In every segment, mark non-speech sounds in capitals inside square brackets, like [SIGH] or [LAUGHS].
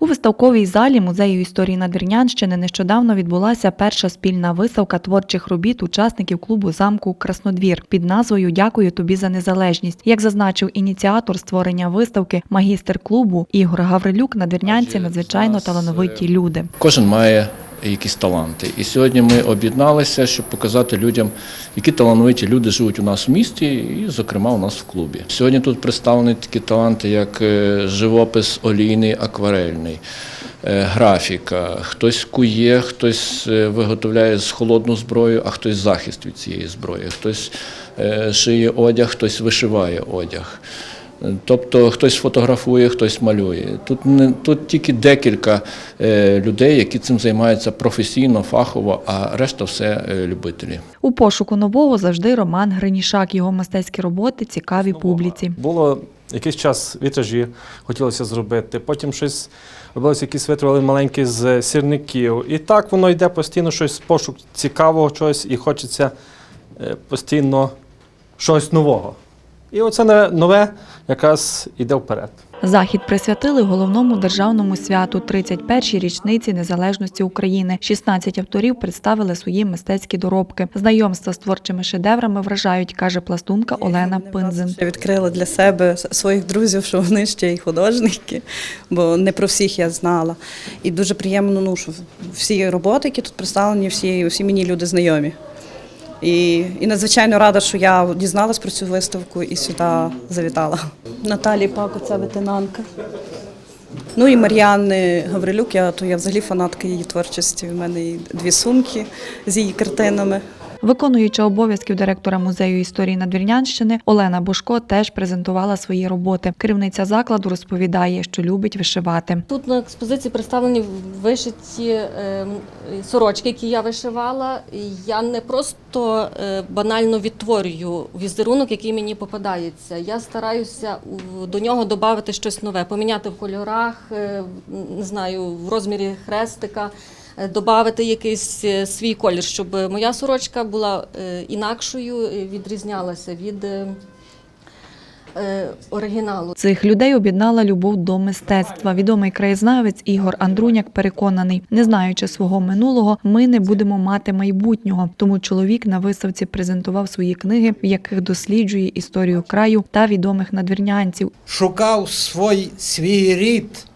У виставковій залі музею історії Надвірнянщини нещодавно відбулася перша спільна виставка творчих робіт учасників клубу замку Краснодвір під назвою Дякую тобі за незалежність. Як зазначив ініціатор створення виставки, магістр клубу Ігор Гаврилюк, надвірнянці надзвичайно талановиті люди. Кожен має якісь таланти. І сьогодні ми об'єдналися, щоб показати людям, які талановиті люди живуть у нас в місті, і, зокрема, у нас в клубі. Сьогодні тут представлені такі таланти, як е, живопис олійний, акварельний. е, Графіка, хтось кує, хтось е, виготовляє з холодну зброю, а хтось захист від цієї зброї, хтось шиє одяг, хтось вишиває одяг. Тобто хтось фотографує, хтось малює. Тут не тут тільки декілька е, людей, які цим займаються професійно, фахово, а решта все е, любителі. У пошуку нового завжди Роман Гринішак. Його мистецькі роботи цікаві публіці. Було якийсь час вітражі хотілося зробити, потім щось робилося, якісь витравили маленькі з сірників. І так воно йде постійно щось пошук цікавого чогось, і хочеться е, постійно щось нового. І оце не- нове якраз іде вперед. Захід присвятили головному державному святу 31-й річниці незалежності України. 16 авторів представили свої мистецькі доробки. Знайомства з творчими шедеврами вражають, каже пластунка Олена Пинзин. Я відкрила для себе своїх друзів, що вони ще й художники, бо не про всіх я знала. І дуже приємно, ну, що всі роботи, які тут представлені, всі, всі мені люди знайомі. І, і надзвичайно рада, що я дізналась про цю виставку і сюди завітала. Наталі Пако, це ветенанка. Ну і Мар'яни Гаврилюк, я, то я взагалі фанатка її творчості. У мене і дві сумки з її картинами. Виконуюча обов'язків директора музею історії Надвірнянщини Олена Бушко теж презентувала свої роботи. Керівниця закладу розповідає, що любить вишивати. Тут на експозиції представлені вишиті е, сорочки, які я вишивала. Я не просто е, банально відтворюю візерунок, який мені попадається. Я стараюся до нього додати щось нове, поміняти в кольорах, е, не знаю, в розмірі хрестика. Додати якийсь е, свій колір, щоб моя сорочка була е, інакшою, е, відрізнялася від оригіналу. Цих людей об'єднала любов до мистецтва. Відомий краєзнавець Ігор Андруняк переконаний, не знаючи свого минулого, ми не будемо мати майбутнього. Тому чоловік на виставці презентував свої книги, в яких досліджує історію краю та відомих надвірнянців. шукав свій, свій рід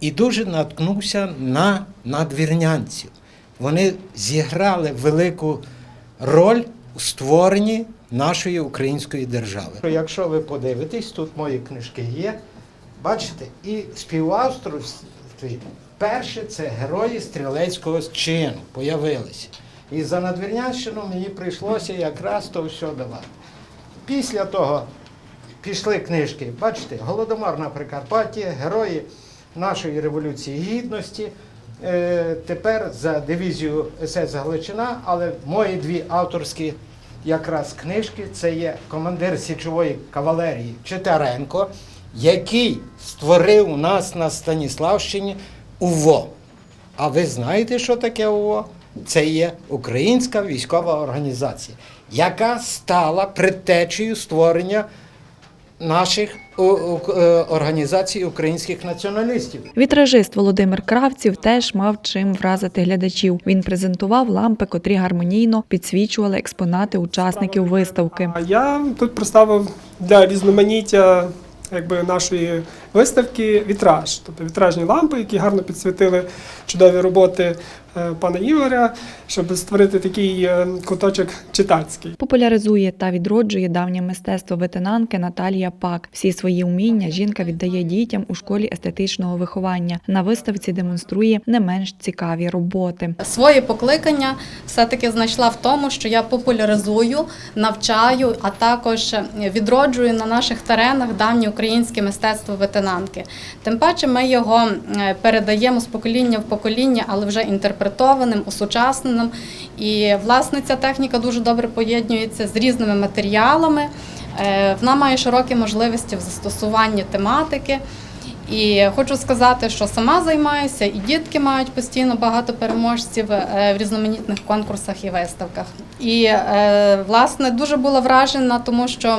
і дуже наткнувся на надвірнянців. Вони зіграли велику роль у створенні нашої української держави. Якщо ви подивитесь, тут мої книжки є. Бачите, і співавторстві перше це герої стрілецького чину появилися. І за Надвірнянщину мені прийшлося якраз то все давати. Після того пішли книжки. Бачите, Голодомор на Прикарпатті, герої нашої революції гідності. Е, тепер за дивізію СС Галичина, але мої дві авторські якраз книжки це є командир січової кавалерії Читаренко, який створив у нас на Станіславщині УВО. А ви знаєте, що таке УВО? Це є Українська військова організація, яка стала предтечею створення наших е, організацій українських націоналістів. Вітражист Володимир Кравців теж мав чим вразити глядачів. Він презентував лампи, котрі гармонійно підсвічували експонати учасників виставки. А я тут представив для різноманіття якби, нашої виставки вітраж, тобто вітражні лампи, які гарно підсвітили чудові роботи е, пана Ігоря, щоб створити такий е, куточок читацький. Популяризує та відроджує давнє мистецтво ветенанки Наталія Пак. Всі свої уміння жінка віддає дітям у школі естетичного виховання. На виставці демонструє не менш цікаві роботи. Своє покликання все-таки знайшла в тому, що я популяризую, навчаю, а також відроджую на наших теренах давнє українське мистецтво ветенанки. Тим паче ми його е, передаємо з покоління в покоління, але вже інтерпретованим, осучасненим. І власне ця техніка дуже добре поєднується з різними матеріалами. Е, Вона має широкі можливості в застосуванні тематики. І хочу сказати, що сама займаюся, і дітки мають постійно багато переможців е, в різноманітних конкурсах і виставках. І власне дуже була вражена, тому що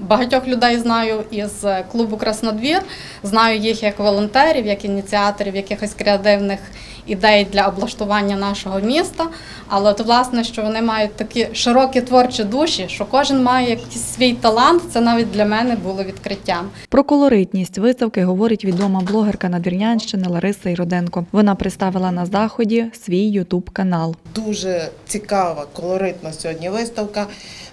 Багатьох людей знаю із клубу Краснодвір, знаю їх як волонтерів, як ініціаторів якихось креативних ідей для облаштування нашого міста. Але от, власне, що вони мають такі широкі творчі душі, що кожен має якийсь свій талант, це навіть для мене було відкриттям. Про колоритність виставки говорить відома блогерка Надвірнянщини Лариса Іроденко. Вона представила на заході свій ютуб канал. Дуже цікава, колоритна сьогодні виставка.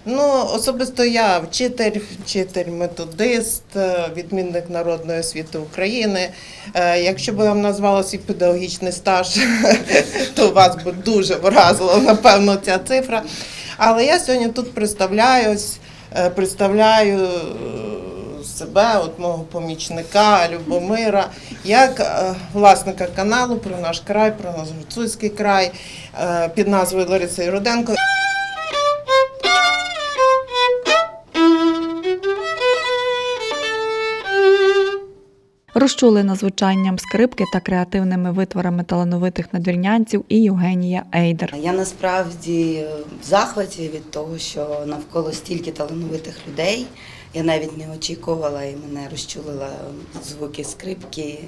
Ну, особисто я вчитель, вчитель методист, е, відмінник народної освіти України. Е, Якщо б я вам назвала свій педагогічний стаж, [LAUGHS] то вас би дуже вразила, напевно, ця цифра. Але я сьогодні тут представляюсь, е, представляю е, себе, от мого помічника Любомира, як е, власника каналу про наш край, про наш гуцульський край е, під назвою Лариса Іроденко. Розчулена звучанням скрипки та креативними витворами талановитих надвірнянців і Євгенія Ейдер. Я насправді в захваті від того, що навколо стільки талановитих людей. Я навіть не очікувала і мене розчулила звуки скрипки.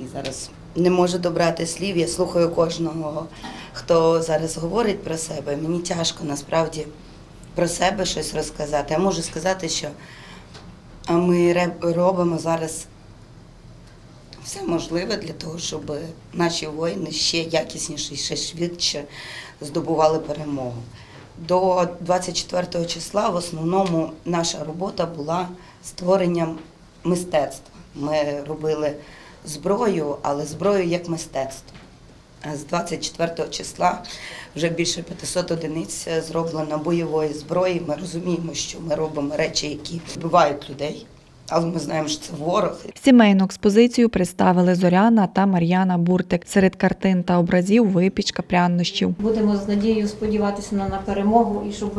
І зараз не можу добрати слів. Я слухаю кожного, хто зараз говорить про себе. Мені тяжко насправді про себе щось розказати. Я можу сказати, що а ми робимо зараз все можливе для того, щоб наші воїни ще якісніше і ще швидше здобували перемогу. До 24 числа в основному наша робота була створенням мистецтва. Ми робили зброю, але зброю як мистецтво. А з 24 числа вже більше 500 одиниць зроблено бойової зброї. Ми розуміємо, що ми робимо речі, які вбивають людей, але ми знаємо, що це ворог, Сімейну експозицію представили Зоряна та Мар'яна Буртик. Серед картин та образів випічка прянощів. Будемо з надією сподіватися на, на перемогу і щоб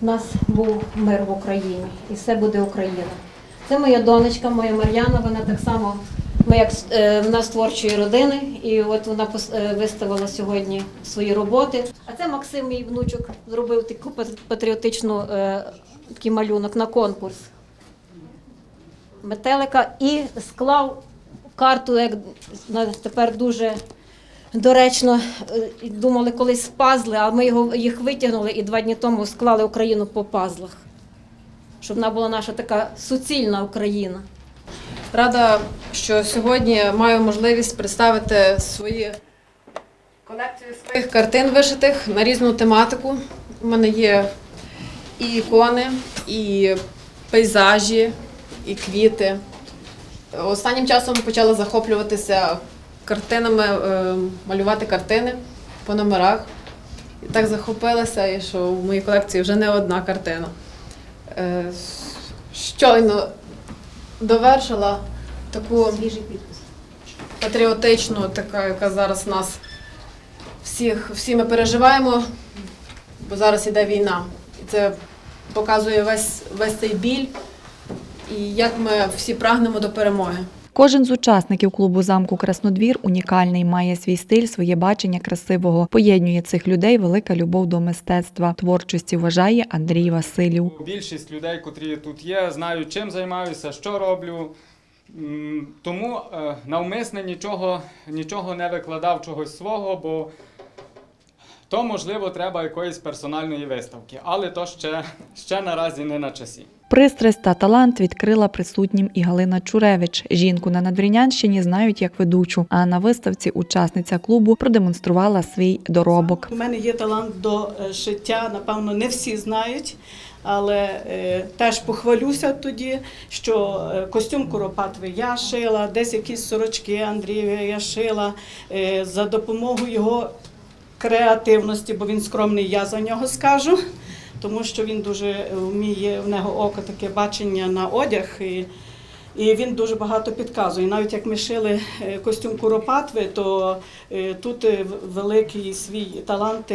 у нас був мир в Україні. І все буде Україна. Це моя донечка, моя Мар'яна, вона так само, ми як е, в нас творчої родини, і от вона е, виставила сьогодні свої роботи. А це Максим, мій внучок, зробив таку патріотичну е, такий малюнок на конкурс метелика і склав карту, як тепер дуже доречно. Думали колись пазли, а ми його, їх витягнули і два дні тому склали Україну по пазлах. Щоб вона була наша така суцільна Україна. Рада, що сьогодні маю можливість представити свої колекцію своїх картин вишитих на різну тематику. У мене є і ікони, і пейзажі, і квіти. Останнім часом почала захоплюватися картинами, е, малювати картини по номерах. І так захопилася, що в моїй колекції вже не одна картина. Е, Щойно довершила таку патріотичну, така, яка зараз нас всіх, всі ми переживаємо, бо зараз іде війна. І це показує весь, весь цей біль і як ми всі прагнемо до перемоги. Кожен з учасників клубу замку Краснодвір унікальний, має свій стиль, своє бачення красивого. Поєднує цих людей велика любов до мистецтва. Творчості вважає Андрій Василів. Більшість людей, котрі тут є, знають, чим займаюся, що роблю. Тому е, навмисне нічого, нічого не викладав чогось свого, бо то, можливо, треба якоїсь персональної виставки. Але то ще, ще наразі не на часі. Пристрасть та талант відкрила присутнім і Галина Чуревич. Жінку на Надвірнянщині знають як ведучу, а на виставці учасниця клубу продемонструвала свій доробок. У мене є талант до е, шиття, напевно, не всі знають, але е, теж похвалюся тоді, що е, костюм Куропатви я шила, десь якісь сорочки Андрія я шила е, за допомогою його креативності, бо він скромний, я за нього скажу, тому що він дуже вміє, в нього око таке бачення на одяг. І, і він дуже багато підказує. Навіть як ми шили е, костюм Куропатви, то е, тут е, великий свій талант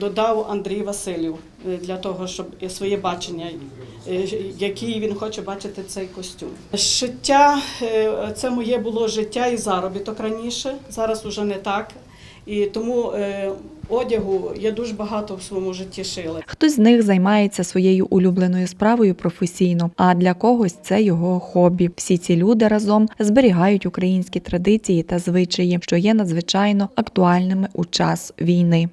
додав Андрій Василів е, для того, щоб своє бачення, який він хоче бачити цей костюм. Шиття це моє було життя і заробіток раніше. Зараз уже не так. І тому е, одягу я дуже багато в своєму житті шила. Хтось з них займається своєю улюбленою справою професійно, а для когось це його хобі. Всі ці люди разом зберігають українські традиції та звичаї, що є надзвичайно актуальними у час війни.